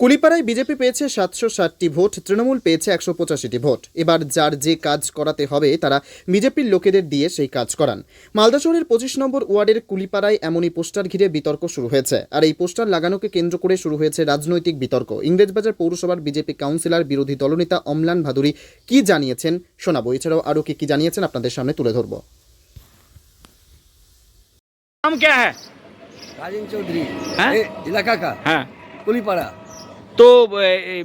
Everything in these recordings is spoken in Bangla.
কুলিপাড়ায় বিজেপি পেয়েছে সাতশো ষাটটি ভোট তৃণমূল পেয়েছে একশো পঁচাশিটি ভোট। এবার যার যে কাজ করাতে হবে তারা বিজেপির লোকেদের দিয়ে সেই কাজ করান। মালদা শহরের পঁচিশ নম্বর ওয়ার্ডের কুলিপাড়ায় এমনই পোস্টার ঘিরে বিতর্ক শুরু হয়েছে। আর এই পোস্টার লাগানোকে কেন্দ্র করে শুরু হয়েছে রাজনৈতিক বিতর্ক। ইংরেজবাজার পৌরসভার বিজেপি কাউন্সিলর বিরোধী দলনেতা অমলান ভাদুরী কি জানিয়েছেন শোনাবো। এছাড়াও আরও কি কি জানিয়েছেন আপনাদের সামনে তুলে ধরব। হ্যাঁ? হ্যাঁ? হ্যাঁ। কুলিপাড়া। तो ए, ए,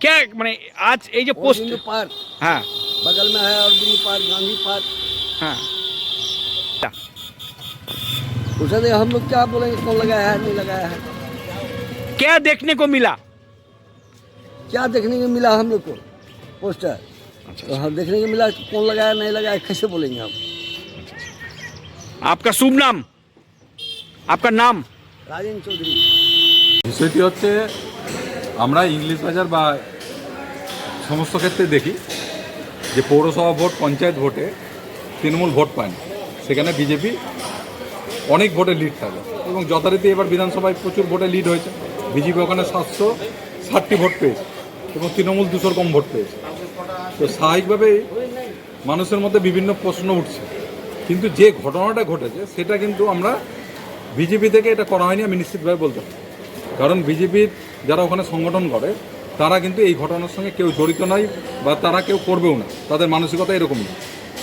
क्या मैंने आज ये जो और पोस्ट बिंदु पार्क हाँ बगल में है और बिंदु पार्क गांधी पार्क हाँ उसे दे हम लोग क्या बोलेंगे कौन लगाया है नहीं लगाया है क्या देखने को मिला क्या देखने को मिला हम लोग को पोस्टर तो हम देखने को मिला कि कौन लगाया नहीं लगाया कैसे बोलेंगे हम आपका शुभ नाम आपका नाम राजेंद्र चौधरी বিষয়টি হচ্ছে আমরা ইংলিশ বাজার বা সমস্ত ক্ষেত্রে দেখি যে পৌরসভা ভোট, পঞ্চায়েত ভোটে তৃণমূল ভোট পায় সেখানে বিজেপি অনেক ভোটে লিড থাকে এবং যথারীতি এবার বিধানসভায় প্রচুর ভোটে লিড হয়েছে। বিজেপি ওখানে সাতশো ষাটটি ভোট পেয়েছে এবং তৃণমূল দুশোর কম ভোট পেয়েছে। তো স্বাভাবিকভাবেই মানুষের মধ্যে বিভিন্ন প্রশ্ন উঠছে। কিন্তু যে ঘটনাটা ঘটেছে, সেটা কিন্তু আমরা বিজেপি থেকে এটা করা হয়নি, আমি নিশ্চিতভাবে বলতে পারি। কারণ বিজেপির যারা ওখানে সংগঠন করে তারা কিন্তু এই ঘটনার সঙ্গে কেউ জড়িত নাই বা তারা কেউ করবেও না। তাদের মানসিকতা এরকম না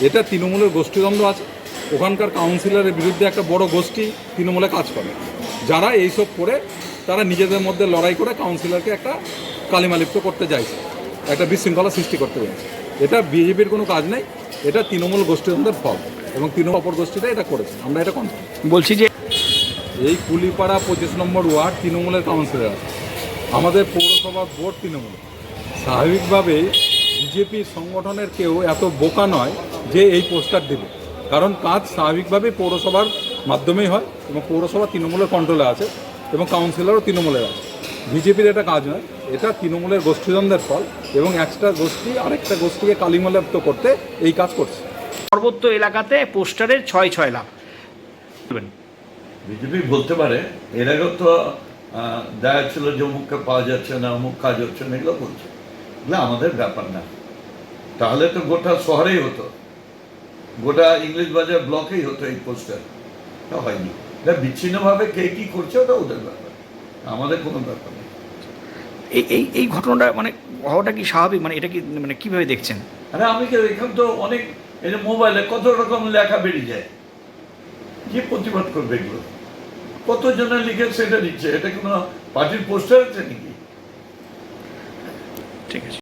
এটা তৃণমূলের গোষ্ঠীদ্বন্দ্ব আছে। ওখানকার কাউন্সিলরের বিরুদ্ধে একটা বড় গোষ্ঠী তৃণমূলে কাজ করে। যারা এইসব করে তারা নিজেদের মধ্যে লড়াই করে কাউন্সিলরকে একটা কালিমালিপ্ত করতে চাইছে। একটা বিশৃঙ্খলা সৃষ্টি করতে চাইছে। এটা বিজেপির কোনো কাজ নেই। এটা তৃণমূল গোষ্ঠীদ্বন্দ্বের ফল এবং তৃণমূল অপর গোষ্ঠীটা এটা করেছে। আমরা এটা কনফার্ম বলছি যে এই কুলিপাড়া পঁচিশ নম্বর ওয়ার্ড তৃণমূলের কাউন্সিলর আছে। আমাদের পৌরসভার ভোট তৃণমূল। স্বাভাবিকভাবেই বিজেপি সংগঠনের কেউ এত বোকা নয় যে এই পোস্টার দেবে। কারণ কাজ স্বাভাবিকভাবেই পৌরসভার মাধ্যমেই হয় এবং পৌরসভা তৃণমূলের কন্ট্রোলে আছে এবং কাউন্সিলরও তৃণমূলের আছে। বিজেপির এটা কাজ নয় এটা তৃণমূলের গোষ্ঠীদ্বন্দ্বের ফল এবং একটা গোষ্ঠী আরেকটা গোষ্ঠীকে কালিমালিপ্ত করতে এই কাজ করছে। সর্বত্র এলাকাতে পোস্টারের ছয় ছয় লাভ। বলবেন। বিজেপি বলতে পারে এর আগেও তো আহ, দেখা ছিল যে অমুককে পাওয়া যাচ্ছে না অমুক কাজ হচ্ছে না এগুলো বলছে। এগুলো আমাদের ব্যাপার না। তাহলে তো গোটা শহরেই হতো। গোটা ইংলিশ বাজার ব্লকেই হতো এই পোস্টার। তা হয়নি। এটা বিচ্ছিন্নভাবে কে কি করছে ওটা ওদের ব্যাপার। আমাদের কোনো ব্যাপার নেই। এই এই এই ঘটনাটা মানে হওয়াটা কি স্বাভাবিক? মানে এটা কি মানে কীভাবে দেখছেন? আরে আমি কি এখান তো অনেক এই যে মোবাইলে কত রকম লেখা বেরিয়ে যায়। কি প্রতিবাদ করবে এগুলো? কতজনে লিখে সেটা নিচ্ছে এটা কোনো পার্টির পোস্টার আছে নাকি? ঠিক আছে।